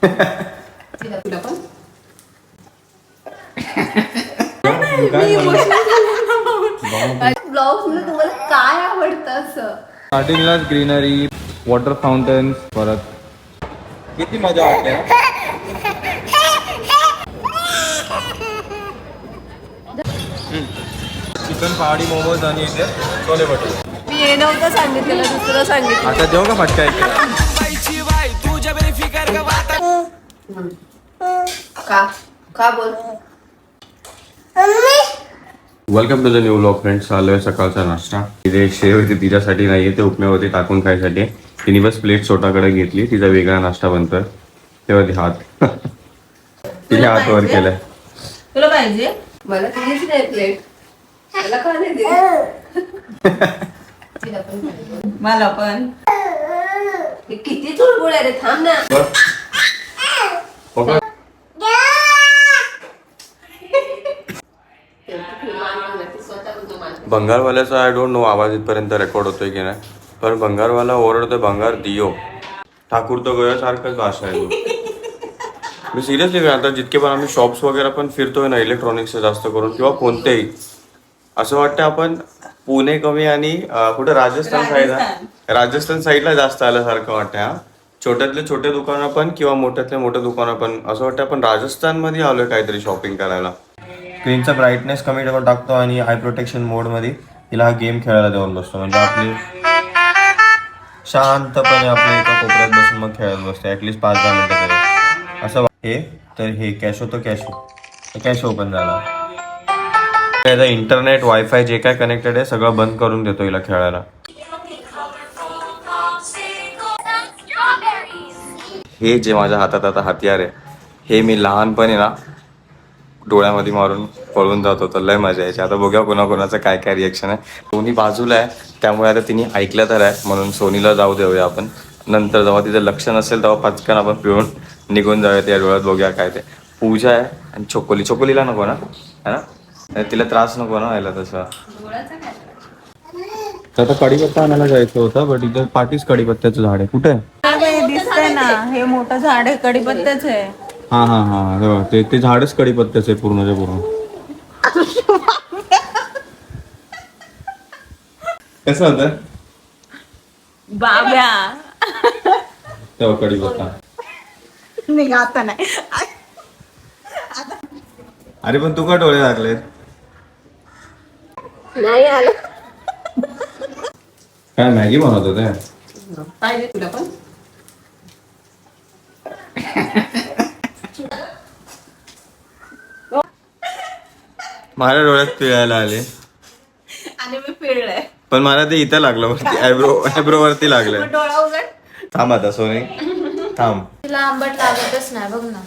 तिला तुला पण ब्लॉगमध्ये तुम्हाला काय आवडतं असं? स्टार्टिंगलाच ग्रीनरी वॉटर फाउंटन परत किती मजा वाटते? हा? चिकन पहाडी मोमोज आणि इथे छोले भटुरे मी हे नव्हतं सांगितलेलं दुसरं सांगितलं. आता जेव का फटका का? का बोल? Welcome to the new blog friends आलो आहे सकाळचा नाश्ता. तिथे शेव होती तिच्यासाठी नाही ते उपम्यावरती टाकून खायसाठी. तिने बस प्लेट छोटाकडे घेतली तिचा वेगळा नाश्ता बनतोय. तेव्हा ती हात. तिने हात वर केलाय. तुला पाहिजे? मला तुझीच नाही प्लेट मला का नाही दिली तिला पण. पाहिजे. मला पण किती चुळबुळ आहे रे थांब ना. पकड. बंगारवाल्याचा आय डोंट नो आवाज इथपर्यंत रेकॉर्ड होतोय की नाही पण बंगारवाला ओरडतोय बंगार दियो ठाकूर तो गयासारखंच भाषा आहे. मी सिरियसली आता जितके पण आम्ही शॉप्स वगैरे पण फिरतोय ना इलेक्ट्रॉनिक्सचे जास्त करून किंवा कोणतेही असं वाटतं आपण पुणे कमी आणि कुठं राजस्थान साईड राजस्थान साईडला जास्त आल्यासारखं वाटतं हा छोट्यातले छोटे दुकानं पण किंवा मोठ्यातले मोठे दुकानं पण. असं वाटतं आपण राजस्थानमध्ये आलोय काहीतरी शॉपिंग करायला. स्क्रीनचा ब्राईटनेस कमी ठेवून टाकतो आणि आय प्रोटेक्शन मोडमध्ये तिला हा गेम खेळायला देऊन बसतो. म्हणजे आपली शांतपणे आपल्या एका कोपऱ्यात बसून मग खेळत बसतो. ॲटलिस्ट पाच दहा मिनिटं तरी. असं हे तर हे कॅशो तो कॅशो कॅश ओपन झाला. त्याचा इंटरनेट वायफाय जे काय कनेक्टेड आहे सगळं बंद करून देतो हिला खेळायला. हे जे माझ्या हातात आता हत्यार आहे हे मी लहानपणी ना डोळ्यामध्ये मारून पळून जात होतं. लय मजा यायची. आता बघूया कोणाकोणाचं काय काय रिॲक्शन आहे. दोन्ही बाजूला आहे त्यामुळे आता तिने ऐकलं तर आहे. म्हणून सोनीला जाऊ देऊया आपण. नंतर जेव्हा तिचं लक्ष नसेल तेव्हा पचकन आपण पिळून निघून जाऊया त्या डोळ्यात. बघूया काय ते. पूजा आहे आणि छोकोली. छोकोलीला नको ना? है ना? तिला त्रास नको ना व्हायला तसं. तर आता कढीपत्ता आणायला जायचं होतं बट इथं पाठीच कडीपत्त्याचं झाड आहे. कुठे आहे? ना हे मोठं झाड आहे कडीपत्त्याच आहे. हा हा हा हे बघ, ते ते झाडच कढीपत्त्याचं आहे पूर्णच्या पूर्ण. कसं होतं? बाब्या. तेव्हा कढीपत्ता निघा आता नाही. अरे पण तू का डोळे लागलेत? नाही आलं. काय मॅगी बनवत होते? पाहिजे तुला पण. माझ्या डोळ्यात पिळायला आले. आणि मी पिळलंय. पण मला ते इथं लागलं वरती आयब्रो आयब्रो वरती लागलं डोळा उघड. थांब आता सोने. थांब. तिला आंबट लागतच नाही बघ ना.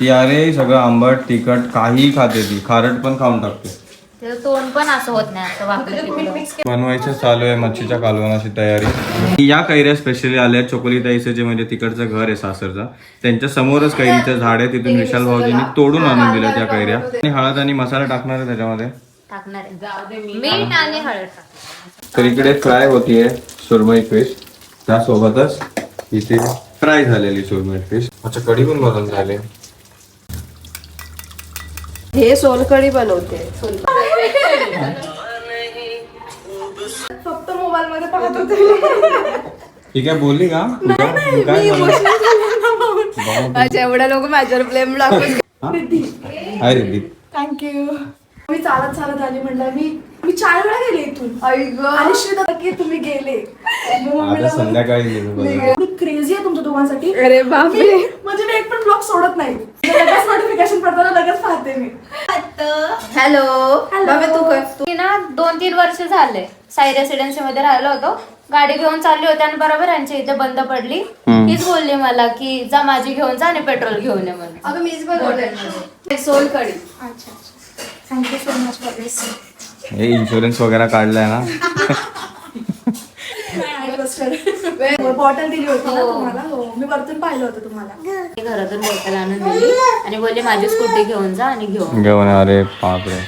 ती अरे सगळं आंबट तिखट काहीही खाते ती. खारट पण खाऊन टाकते. तिचं तोंड पण असं होत नाही असं वाकडं तिकडं. बनवायचं चालू आहे मच्छीच्या कालवणाची तयारी. या कैऱ्या स्पेशली आल्या चोकोली ताईचं जे म्हणजे तिकडचं घर आहे सासरचं. त्यांच्या समोरच कैरीचं झाड आहे. तिथून विशाल भाऊजींनी तोडून आणून दिल्या त्या कैऱ्या. आणि हळद आणि मसाला टाकणार आहे त्याच्यामध्ये. टाकणार आहे. मीठ आणि हळद टाक तर इकडे फ्राय होतीये सुरमई फिश. त्यासोबतच इथे फ्राय झालेली सुरमई फिश. अच्छा कढी पण बनवून झाली. हे सोलकढी बनवते. फक्त मोबाईल मध्ये पाहत होते. काय बोलली का? बोलली? अच्छा एवढ्या लोक माझ्यावर प्लेम हाय रिद्धी. थँक्यू मी चालत चालत आली म्हणलं मी मी चार वेळा गेले इथून. आणि श्रीदा की तुम्ही गेले. आता संध्याकाळी बघा. क्रेझी आहे तुमच्या दोघांसाठी. अरे बापरे. म्हणजे मी एक पण ब्लॉग सोडत नाही. लगेच नोटिफिकेशन पडताना लगेच पाहते मी. हॅलो बाबा तू कर. ती ना दोन तीन वर्ष झाले साई रेसिडेन्सी मध्ये राहिलो होतो. गाडी घेऊन चालली होती आणि बरोबर यांच्या इथे बंद पडली. हीच बोलली मला की जा माझी घेऊन जा आणि पेट्रोल घेऊन ये म्हणून. अगं मीच सोलकढी. अच्छा thank you so much for this हे इन्शुरन्स वगैरे काढलाय ना. बॉटल दिली होती ना तुम्हाला? हो मी वरतून पाहिलं होतं तुम्हाला. घरातून बॉटल आणून दिली. आणि बोलली माझी स्कूटी घेऊन जा आणि घेऊन घेऊन. अरे बापरे.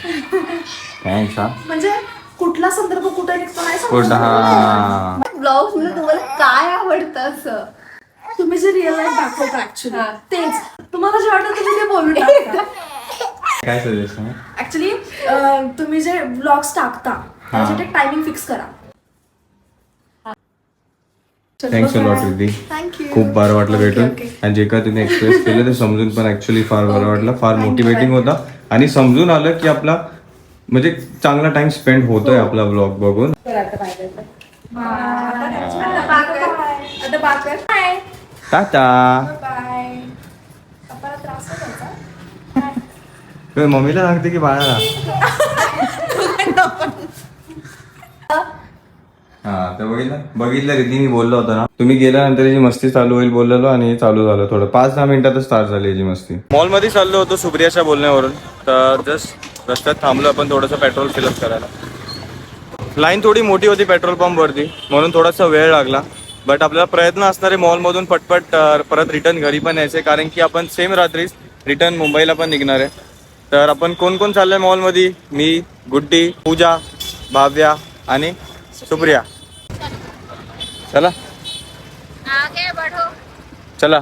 थँक्स हा. म्हणजे कुठला संदर्भ कुठे निघतो नाही समजत. कुठं? हा. मध्ये तुम्हाला काय आवडतं असं? तुम्ही जे रिअल लाईफ दाखवता ऍक्च्युली तेच. तुम्हाला जे वाटतं तुम्ही ते बोलून काय सजेशन ऍक्च्युली तुम्ही जे ब्लॉग्स टाकता त्यासाठी एक टायमिंग फिक्स करा. Thanks lot Riddhi thank you खूप बरं वाटलं भेटून. आणि जे काय तुम्ही एक्सप्रेस केलं ते समजून पण ऍक्च्युली फार बरं वाटलं. फार मोटिवेटिंग होता. आणि समजून आलं की आपला म्हणजे चांगला टाइम स्पेंड होतोय आपला ब्लॉग बघून. आता बाकर बाय टाटा मम्मीला सांगते की बाळाला. हा तर बघितलं? बघितलं रिद्धी मी बोललो होतो ना. तुम्ही गेल्यानंतर याची मस्ती चालू होईल बोललेलो आणि हे चालू झालं थोडं. पाच दहा मिनिटातच स्टार्ट झाली याची मस्ती. मॉलमध्ये चाललो होतो सुप्रियाच्या बोलण्यावरून. तर जस्ट रस्त्यात थांबलो आपण थोडंसं पेट्रोल फिलअप करायला. लाईन थोडी मोठी होती पेट्रोल पंपवरती म्हणून थोडासा वेळ लागला. बट आपल्याला प्रयत्न असणारे मॉलमधून पटपट परत रिटर्न घरी पण यायचे कारण की आपण सेम रात्रीच रिटर्न मुंबईला पण निघणार आहे. तर आपण कोण कोण चाललंय मॉलमध्ये मी गुड्डी पूजा भाव्या आणि सुप्रिया. चला. आगे बढ़ो. चला.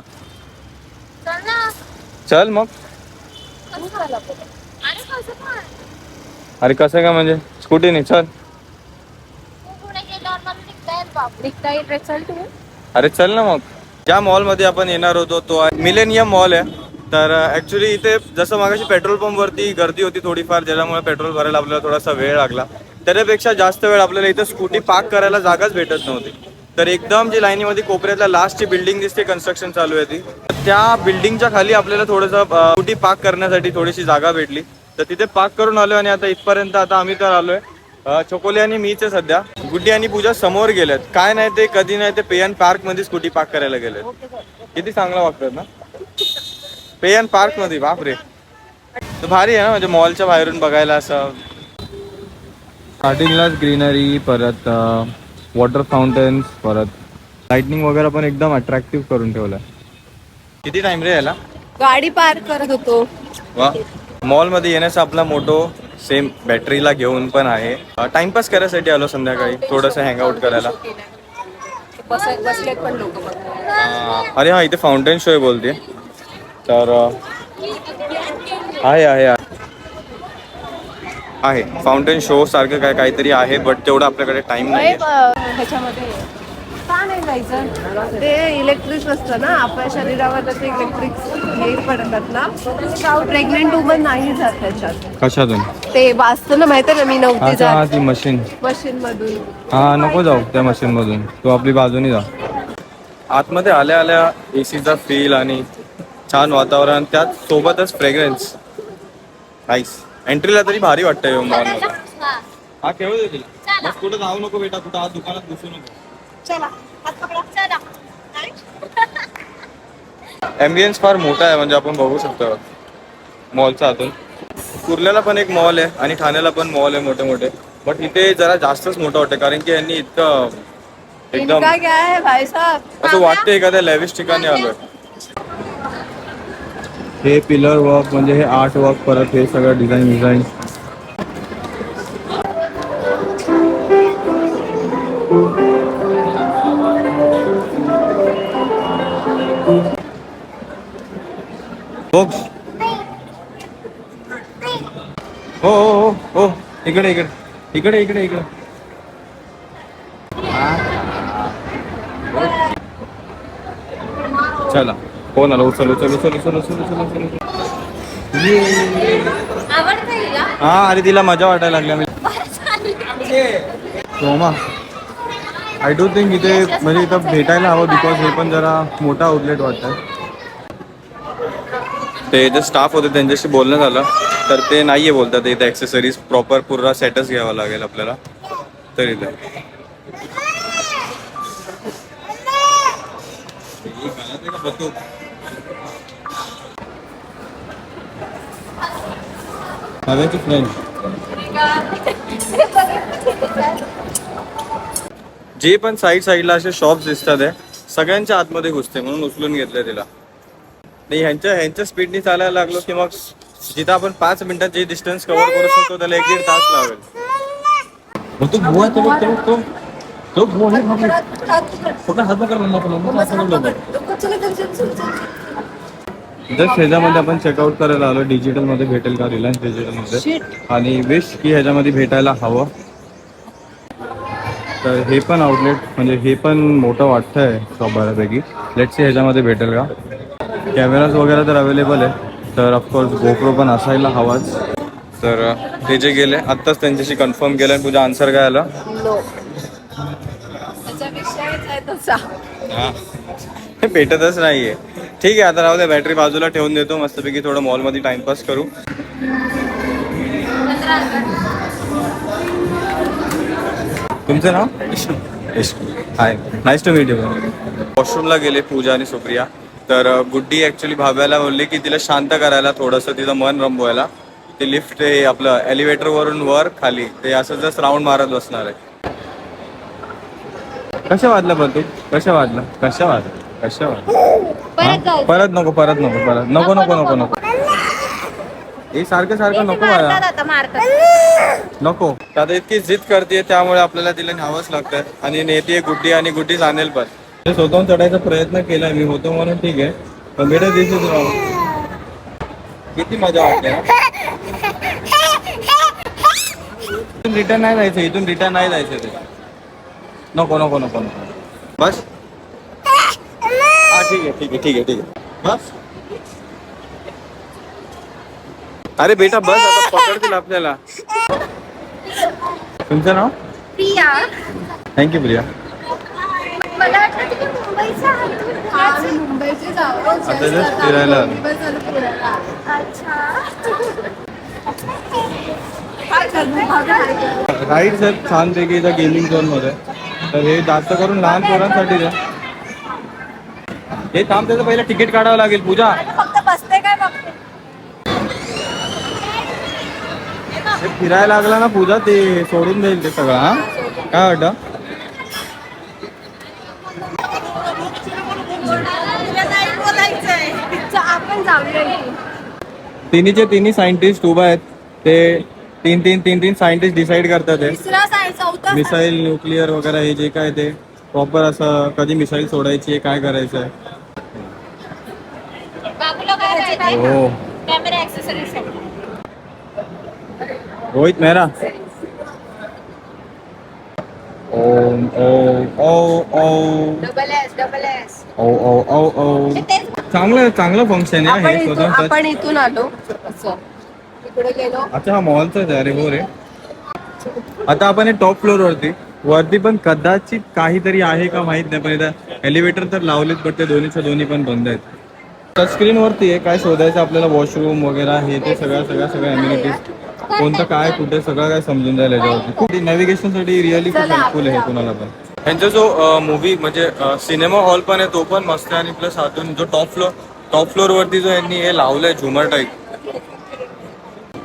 चल ना. चल मग. अरे कसं पण. अरे कसं का म्हणजे? स्कूटीने चल. तू पुढे गेल्यावर मला निघता येईल बाप. निघता येईल रे चल तू. अरे चल ना मग. ज्या मॉलमध्ये आपण येणार होतो तो आहे मिलेनियम मॉल आहे. तर ॲक्च्युली इथे जसं मागाशी पेट्रोल पंपवरती गर्दी होती थोडीफार ज्याच्यामुळे पेट्रोल भरायला आपल्याला थोडासा वेळ लागला. त्याच्यापेक्षा जास्त वेळ आपल्याला इथं स्कूटी पार्क करायला जागाच भेटत नव्हती. तर एकदम जी लाईनीमध्ये कोपऱ्यातल्या लास्टची बिल्डिंग दिसते कन्स्ट्रक्शन चालू आहे ती. त्या बिल्डिंगच्या खाली आपल्याला थोडंसं स्कूटी पार्क करण्यासाठी थोडीशी जागा भेटली. तर तिथे पार्क करून आलोय आणि आता इथपर्यंत आता आम्ही तर आलोय. अ, आणि मीच आहे सध्या. गुड्डी आणि पूजा समोर गेल्यात काय नाही ते कधी नाही ते पेयन पार्कमध्ये स्कूटी पार्क करायला गेलेत. किती चांगलं वागतात ना? पेयन पार्कमध्ये बापरे. तर भारी आहे ना म्हणजे मॉलच्या बाहेरून बघायला असं. स्टार्टिंगलाच ग्रीनरी परत वॉटर फाउंटन्स परत लाइटनिंग वगैरे पण एकदम अट्रॅक्टिव्ह करून ठेवलं किती टाइम रे याला? गाडी पार्क करत होतो. वा. मॉलमध्ये येण्याचा आपला मोटो सेम बॅटरीला घेऊन पण आहे. टाइमपास करायसाठी आलो संध्याकाळी थोडंसं हँगआउट करायला. बस बसलेत पण लोक अं, अरे हा इथे फाउंटेन शो आहे बोलते तर आहे आहे. आहे. फाउंटेन शो सारखं काय काहीतरी आहे बट तेवढं आपल्याकडे टाइम नाही ह्याच्यामध्ये. का नाही जायचं? ते इलेक्ट्रिक असतं ना आपल्या शरीरावर त्याचे इलेक्ट्रिक हे पडतात ना. प्रेग्नेंट वुमन नाही जात त्याच्यात. कशातून? ते वाचतं ना माहिती ना मी नव्हती हा जात. ती मशीन मशीन मधून. हा नको जाऊ त्या मशीन मधून. तू आपली बाजूनी जा. आतमध्ये आल्या आल्या एसीचा फील आणि छान वातावरण त्यात सोबतच फ्रेग्रन्स नाईस एंट्रीला तरी भारी वाटतंय मॉलमध्ये हा खेळू दे तिला. बस कुठं जाऊ नको बेटा कुठं आज दुकानात घुसू नको. एम्बियन्स फार मोठा आहे म्हणजे आपण बघू शकतो. मॉलचा आतून कुर्ल्याला पण एक मॉल आहे आणि ठाण्याला पण मॉल आहे मोठे मोठे. बट इथे जरा जास्तच मोठं वाटतं कारण की यांनी इतकं एकदम इनका क्या है भाई साहब? असं वाटतं एखाद्या लॅविश ठिकाणी आलोय. हे पिलर वर्क म्हणजे हे आर्ट वर्क परत हे सगळं डिझाईन बॉक्स हो हो हो इकडे इकडे. इकडे इकडे इकडे. चला. आला उचल उचल उचल उचल उचल आवडतं हिला हा अरे तिला मजा वाटायला लागल्या मी सोमा आय डोंट थिंक इथे म्हणजे इथं भेटायला हवं बिकॉज हे पण जरा मोठा आउटलेट वाटतं ते जे स्टाफ होते त्यांच्याशी बोलणं झालं तर ते नाहीये बोलतात. इथे ॲक्सेसरीज प्रॉपर पूर्ण सेटच घ्यावा लागेल आपल्याला. तर इथे. हव्याची फ्रेंड जे पण साईड साईडला असे शॉप्स दिसतात आहे सगळ्यांच्या आतमध्ये घुसते म्हणून उचलून घेतलंय तिला. नाही ह्यांच्या ह्यांच्या स्पीडने चालायला लागलो की मग जिथं आपण पाच मिनिटात जे डिस्टन्स कव्हर करू शकतो त्याला एक दीड तास लावेल तो बुवा तो तो तो तो बुवा है हाथ पकड़ हाथ पकड़ मम्मा जस्ट ह्याच्यामध्ये आपण चेकआउट करायला आलो. डिजिटलमध्ये भेटेल का रिलायन्स डिजिटलमध्ये आणि विश की ह्याच्यामध्ये भेटायला हवं. तर हे पण आउटलेट म्हणजे हे पण मोठं वाटतंय शॉप बऱ्यापैकी. लेट्स सी ह्याच्यामध्ये भेटेल का? कॅमेराज वगैरे तर अवेलेबल आहे तर ऑफकोर्स गोप्रो पण असायला हवाच. तर ते जे गेले आत्ताच त्यांच्याशी कन्फर्म केलं आणि तुझा आन्सर काय आला? आहे भेटतच नाहीये. ठीक आहे आता राहू दे बॅटरी बाजूला ठेवून देतो. मस्तपैकी थोडं मॉलमध्ये टाइमपास करू. तुमचं नाव? Hi nice to meet you वॉशरूमला गेले पूजा आणि सुप्रिया. तर गुड्डी ॲक्च्युली भाव्याला बोलली की तिला शांत करायला थोडंसं तिचं मन रमवायला ते लिफ्ट हे आपलं elevator वरून वर खाली. ते असं जस्ट राऊंड मारत बसणार आहे. कशा वाजलं पण तू? कशा वाजलं कशा वाजलं कशा वाजलं परत जाऊ परत नको परत नको परत नको नको नको नको हे सारखं सारखं नको मला मारतात आता मारतात. नको. आता इतकी जिद करते त्यामुळे आपल्याला तिला न्यावंच लागतं. आणि नेते गुड्डी आणि गुड्डी जाणेल पण. मी स्वतःहून चढायचा प्रयत्न केलाय मी होतो म्हणून ठीक आहे. पण बेटा दिस इज किती मजा वाटते रिटर्न नाही जायचं इथून रिटर्न नाही जायचं ते. नको नको नको नको. बस. हा ठीक आहे ठीक आहे ठीक आहे ठीक आहे बस। अरे बेटा बस आता पकडतील आपल्याला तुमचं नाव प्रिया। थँक्यू प्रिया। मला वाटलं तुम्ही मुंबईचा आहात. हा मुंबईचे आता just फिरायला आलो. छानपैकी इथं गेमिंग झोन मध्ये. तर हे जास्त करून लहान पोरांसाठी आहे हे थांब त्याचं पहिलं तिकीट काढावं लागेल पूजा. फक्त बसते काय बघते हे फिरायला लागला ना पूजा ते सोडून देईल ते सगळं हा? काय वाटतं? तुला नाही बोलायचंय आपण जाऊया. इथे. तिन्हीचे तिन्ही सायंटिस्ट उभा आहेत. ते तीन तीन तीन तीन सायंटिस्ट डिसाईड करतात ते मिसाईल न्यूक्लिअर वगैरे हे जे काय ते प्रॉपर असं कधी मिसाईल सोडायची आहे काय करायचं आहे. काय करायचंय? हो. Camera accessories Rohit Mehra. Om Om O O double S double S O O O O चांगलं चांगलं फंक्शन आहे आपण हे इथून आपण इथून आलो. असं. इकडे गेलो. अच्छा हा मॉलचाच आहे अरे हो रे. आता आपण हे टॉप फ्लोर वरती. वरती पण कदाचित काहीतरी आहे का माहीत नाही पण इथं एलिव्हेटर तर लावलेत पण ते दोन्हीच्या दोन्ही पण बंद आहेत. टच स्क्रीन वरती आहे काय शोधायचं आपल्याला वॉशरूम वगैरे हे ते सगळ्या सगळ्या सगळ्या अम्युनिटीज कोणतं काय कुठे सगळं काय समजून जाईल याच्यावरती. खूप नॅव्हिगेशनसाठी रिअली खूप हेल्पफुल आहे कुणाला पण. यांचा जो मूवी म्हणजे सिनेमा हॉल पण आहे तो पण मस्त आहे आणि प्लस अजून जो टॉप फ्लोर टॉप फ्लोर वरती जो यांनी हे लावलंय झुमर टाईप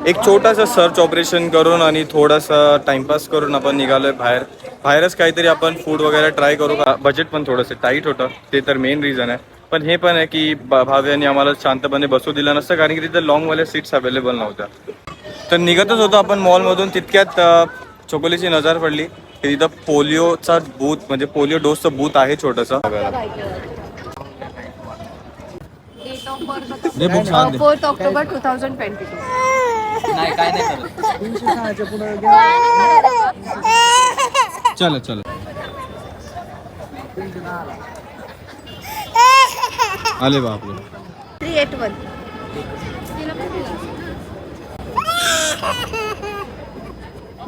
एक छोटासा सर्च ऑपरेशन करून आणि थोडासा टाइमपास करून आपण निघालोय बाहेर. बाहेरच काहीतरी आपण फूड वगैरे ट्राय करू. बजेट पण थोडंसं टाईट होतं ते तर मेन रिझन आहे. पण हे पण आहे की भा- भाव्याने आम्हाला शांतपणे बसू दिलं नसतं कारण की तिथे लॉंगवाल्या सीट्स अवेलेबल नव्हत्या. तर निघतच होतो आपण मॉलमधून तितक्यात चोकोलीची नजर पडली. की तिथं पोलिओचा बूथ म्हणजे पोलिओ डोसचं बूथ आहे छोटंसं. Fourth October two thousand twenty two चलो चलो. आले बापरे थ्री एट वन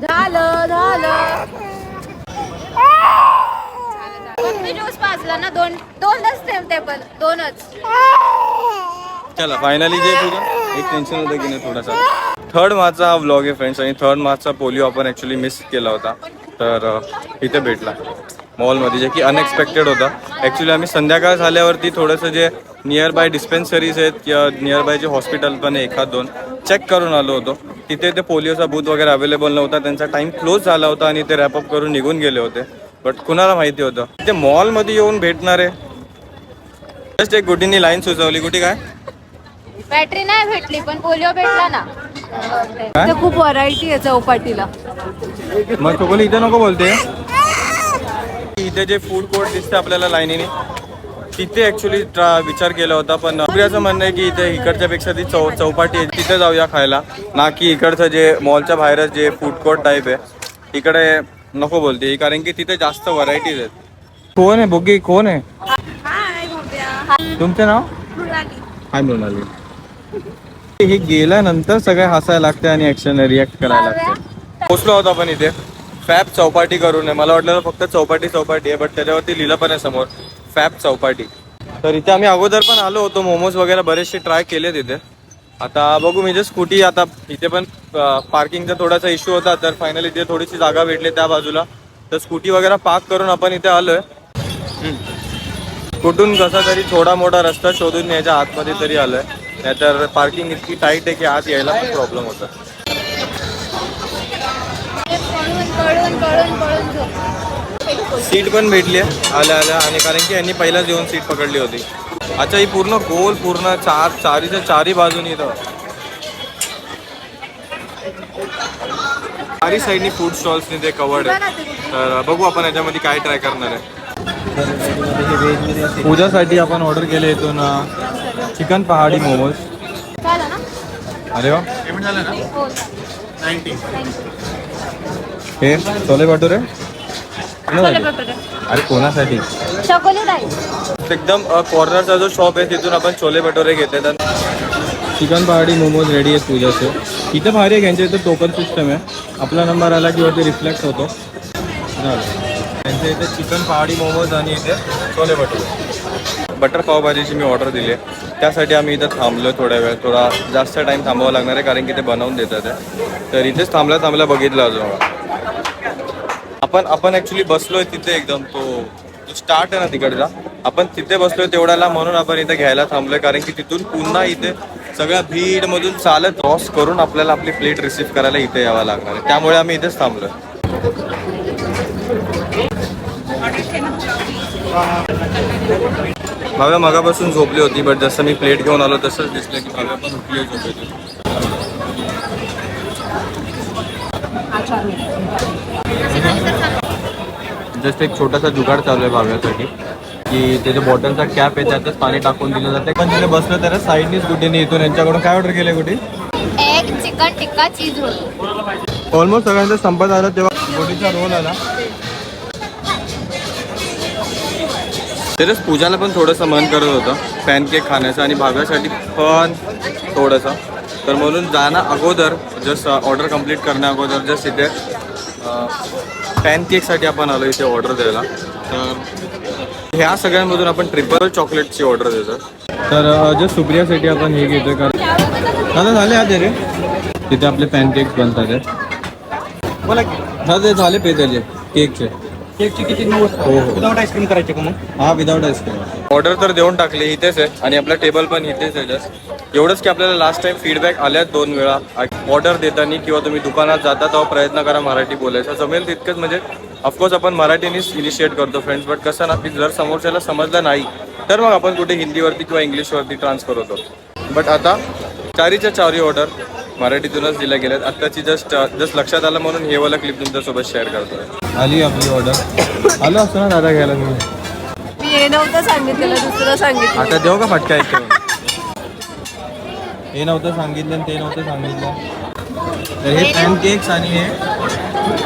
झालं झालं. ज्यूस ना दोन दोनच टेबल दोनच. चला फायनली जे तुझं एक टेन्शन होतं की नाही थोडासा. थर्ड मार्चचा हा व्लॉग आहे फ्रेंड्स आणि थर्ड मार्चचा पोलिओ आपण ॲक्च्युली मिस केला होता. तर इथे भेटला. मॉलमध्ये जे की अनएक्सपेक्टेड होता. ॲक्च्युली आम्ही संध्याकाळ झाल्यावरती थोडंसं जे नियर बाय डिस्पेन्सरीज आहेत किंवा नियर बाय जे हॉस्पिटल पण आहे एखाद दोन चेक करून आलो होतो. तिथे ते पोलिओचा बूथ वगैरे अवेलेबल नव्हता. त्यांचा टाइम क्लोज झाला होता आणि ते रॅपअप करून निघून गेले होते. बट कुणाला माहिती होतं? ते मॉलमध्ये येऊन भेटणार. आहे जस्ट एक गुटींनी लाईन सुचवली. गुटी काय? बॅटरी नाही भेटली पण पोलिओ भेटला ना. खूप व्हरायटी आहे चौपाटीला. मग चोकोली इथे नको बोलते. इथे जे फूड कोर्ट दिसते आपल्याला लाईनीने तिथे ऍक्च्युली विचार केला होता पण प्रियाचं म्हणणं आहे की इथे इकडच्या पेक्षा ती चौ चौपाटी आहे. तिथे जाऊया खायला. ना की इकडचं जे मॉलच्या बाहेरच जे फूड कोर्ट टाईप आहे इकडे नको बोलते कारण की तिथे जास्त व्हरायटीज आहेत. कोण आहे? बोगी कोण आहे? तुमचं नाव? हाय मृणाली. हे गेल्यानंतर सगळे हसायला लागते आणि ऍक्शन रिॲक्ट करायला लागते पोचलो होतो आपण इथे. फॅब चौपाटी करून आहे. मला वाटलं फक्त चौपाटी चौपाटी आहे बट त्याच्यावरती लिहिलं पण आहे समोर फॅब चौपाटी. तर इथे आम्ही अगोदर पण आलो होतो मोमोज वगैरे बरेचसे ट्राय केले तिथे आता बघू म्हणजे स्कूटी आता इथे पण पार्किंगचा थोडासा इश्यू होता तर फायनली इथे थोडीशी जागा भेटली त्या बाजूला. तर स्कूटी वगैरे पार्क करून आपण इथे आलोय. कुठून कसा तरी थोडा मोठा रस्ता शोधून यायच्या आतमध्ये तरी आलोय. नाहीतर पार्किंग इतकी टाईट आहे की आत यायला पण प्रॉब्लेम होता. पळून पळून पळून पळून झोप. सीट पण भेटली आहे. आल्या आल्या आणि कारण की यांनी पहिलाच येऊन सीट पकडली होती. अच्छा ही पूर्ण गोल पूर्ण चार चारीच्या चारी बाजूनी इथं. चारी साईडनी फूड स्टॉल्सनी ते कवर्ड आहे. तर बघू आपण याच्यामध्ये काय ट्राय करणार आहे. पूजासाठी आपण ऑर्डर केले इथून चिकन पहाडी मोमोज. झालं ना? अरे वा. हो हे छोले भटुरे? छोले भटुरे. अरे कोणासाठी? एकदम कॉर्नरचा जो शॉप आहे तिथून आपण छोले भटोरे घेतले. तर चिकन पहाडी मोमोज रेडी आहेत पूजाचे. इथं भारी आहे यांच्या इथं टोकन सिस्टम आहे. आपला नंबर आला की वरती रिफ्लेक्ट होतो. त्यांच्या इथे चिकन पहाडी मोमोज आणि इथे छोले भटुरे. बटर पावभाजीची मी ऑर्डर दिली आहे. त्यासाठी आम्ही इथं थांबलो थोड्या वेळ. थोडा जास्त टाईम थांबावा लागणार आहे कारण की ते बनवून देतात आहे तर इथेच थांबल्या थांबल्या बघितलं अजून. आपण आपण ऍक्च्युली बसलोय तिथे एकदम तो जो स्टार्ट आहे ना तिकडचा. आपण तिथे बसलोय तेवढ्याला म्हणून आपण इथे घ्यायला थांबलोय कारण की तिथून पुन्हा इथे सगळ्या भीडमधून चालत क्रॉस करून आपल्याला आपली प्लेट रिसीव्ह करायला इथे यावं लागणार आहे. त्यामुळे आम्ही इथेच थांबलोय. भाव्या मगापासून झोपली होती बट जसं मी प्लेट घेऊन आलो तसंच दिसलं की भाव्या पण उठली झोपेतून जस्ट एक छोटासा जुगाड चालू आहे भाव्यासाठी की त्याच्या बॉटलचा कॅप आहे त्यातच पाणी टाकून दिलं जाते पण तिथे बसलं तर साईडनीच गुटीने इथून यांच्याकडून काय ऑर्डर केले गुटी egg chicken tikka cheese roll almost सगळ्यांचं संपत आलं तेव्हा गुटीचा रोल आला. तरच पूजाला पण थोडंसं मन करत होतं. पॅनकेक खाण्याचं आणि भाव्यासाठी पण थोडंसं. तर म्हणून जाणं अगोदर जस्ट ऑर्डर कंप्लीट करण्या अगोदर जस्ट इथे पॅनकेकसाठी आपण आलो इथे ऑर्डर द्यायला. तर ह्या सगळ्यांमधून आपण ट्रिपल चॉकलेटची ऑर्डर देतो तर जस्ट सुप्रियासाठी आपण हे घेतो कारण आता झाले आज रे? तिथे आपले पॅनकेक्स बनतात बोला हा ते झाले पे त्याचे केकचे केकची किती हो हो. विदाउट आईस्क्रीम करायचे का मग? हा विदाउट आईस्क्रीम ऑर्डर तर देऊन टाकली इथेच आहे. आणि आपला टेबल पण इथेच आहे जस्ट एवढंच की आपल्याला लास्ट टाइम फीडबॅक आल्यात दोन वेळा. ऑर्डर देताना किंवा तुम्ही दुकानात जाता तेव्हा प्रयत्न करा मराठी बोलायचा. जमेल तितकंच म्हणजे ऑफकोर्स आपण मराठीनेच इनिशिएट करतो फ्रेंड्स बट कसं ना की जर समोरच्याला समजलं नाही तर मग आपण कुठे हिंदीवरती किंवा इंग्लिशवरती ट्रान्सफर होतो. बट आता चारीच्या चारी ऑर्डर मराठीतूनच दिल्या गेल्यात. आत्ताची जस्ट जस्ट लक्षात आलं म्हणून हे वाला क्लिप तुमच्यासोबत शेअर करतोय. आली आपली ऑर्डर आलो असतो ना दादा घ्यायला मी मी हे नव्हतं सांगितलेलं दुसरं सांगितलं. आता देऊ का फटका करून? हे नव्हतं सांगितलं आणि ते नव्हतं सांगितलं. तर हे पॅन केक्स आणि हे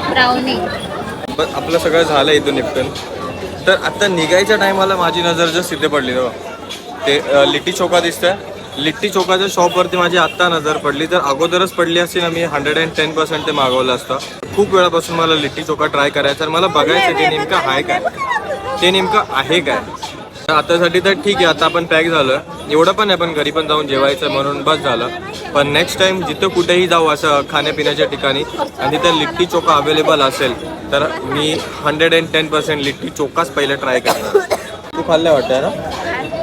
ब्राउनी पण आपलं सगळं झालं इथून निपटून तर आता निघायच्या टायमाला माझी नजर जस्ट इथे पडली तेव्हा ते अं, लिट्टी चोका दिसतंय. लिट्टी चोकाच्या शॉपवरती माझी आत्ता नजर पडली. तर अगोदरच पडली असती ना मी हंड्रेड अँड टेन पर्सेंट ते मागवलं असतं. खूप वेळापासून मला लिट्टी चोका ट्राय करायचा तर मला बघायचं ते नेमकं आहे काय? ते नेमकं आहे काय? तर आतासाठी तर ठीक आहे आता आपण पॅक झालं. एवढं पण आहे पण घरी पण जाऊन जेवायचं म्हणून बस झालं. पण नेक्स्ट टाइम जिथं कुठेही जाऊ असं खाण्यापिण्याच्या ठिकाणी आणि तिथं लिट्टी चोका अवेलेबल असेल तर मी hundred and ten percent litti चोकाच पहिले ट्राय करणार. तू खाल्ल्या वाटतं ना?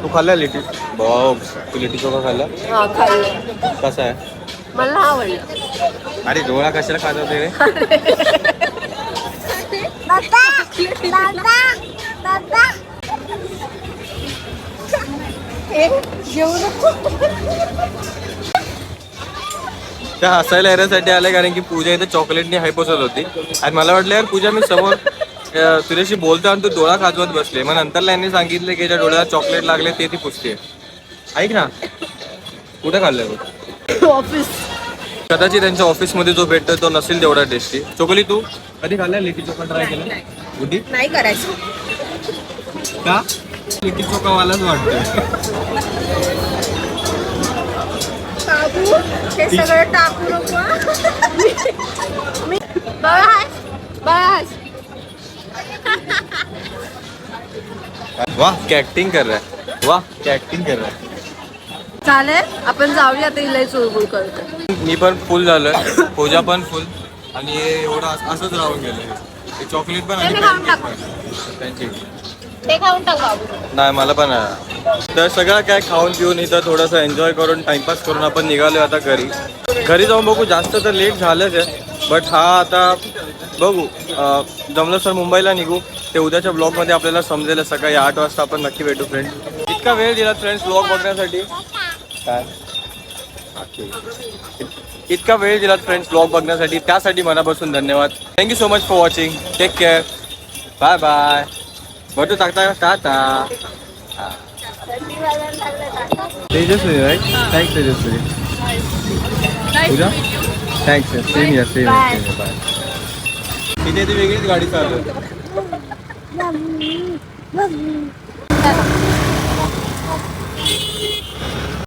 तू खाल्ल्या लिट्टी? भाऊ तू लिट्टी हा खाल्लं. कसा आहे? मला आवडलं. अरे डोळा कशाला खात होते रे? त्या हसायला येण्यासाठी आले कारण की पूजा इथे चॉकलेटने हायपोसत होती. आणि मला वाटलं यार पूजा मी समोर तुझ्याशी बोलतो आणि तू डोळा खाजवत बसले. मग नंतर यांनी सांगितले की ज्या डोळ्याला चॉकलेट लागले ते ती पुसते ऐक ना. कुठे खाल्लंय ऑफिस. कदाचित त्यांच्या ऑफिसमध्ये जो भेटतो तो नसेल तेवढा टेस्टी चोकली तू कधी खाल्लाय लिटी चोका ट्राय केला? उदी नाही करायचं. का? लिटी हे सगळं टाकू नको बाळा हाय वाह क्या ऍक्टिंग कर रहा है. वाह क्या ऍक्टिंग कर रहा है. चालेल आपण जाऊया आता इलाई चुळबुळ करतो. मी पण फुल झालोय. पूजा पण फुल. आणि हे एवढं अस- असंच राहून गेलं चॉकलेट पण आणि खाऊन टाक. त्यांची ते खाऊन टाक बाबू नाही मला पण आहे तर सगळं काय खाऊन पिऊन इथं थोडंसं एन्जॉय करून टाइमपास करून आपण निघालो आता घरी. घरी जाऊन बघू जास्त तर लेट झालंच आहे. बट हा आता बघू. अं, जमलं सर मुंबईला निघू. ते उद्याच्या ब्लॉगमध्ये आपल्याला समजेल. सकाळी आठ वाजता आपण नक्की भेटू फ्रेंड इतका वेळ दिला फ्रेंड्स ब्लॉग बघण्यासाठी. काय इतका वेळ दिलात फ्रेंड्स ब्लॉग बघण्यासाठी. त्यासाठी मनापासून धन्यवाद. Thank you so much for watching take care bye bye भेटू टाकता tata Tejaswi right thanks Tejaswi. Pooja? Thanks same या सेम बाय तिथे ती वेगळीच गाडी चालू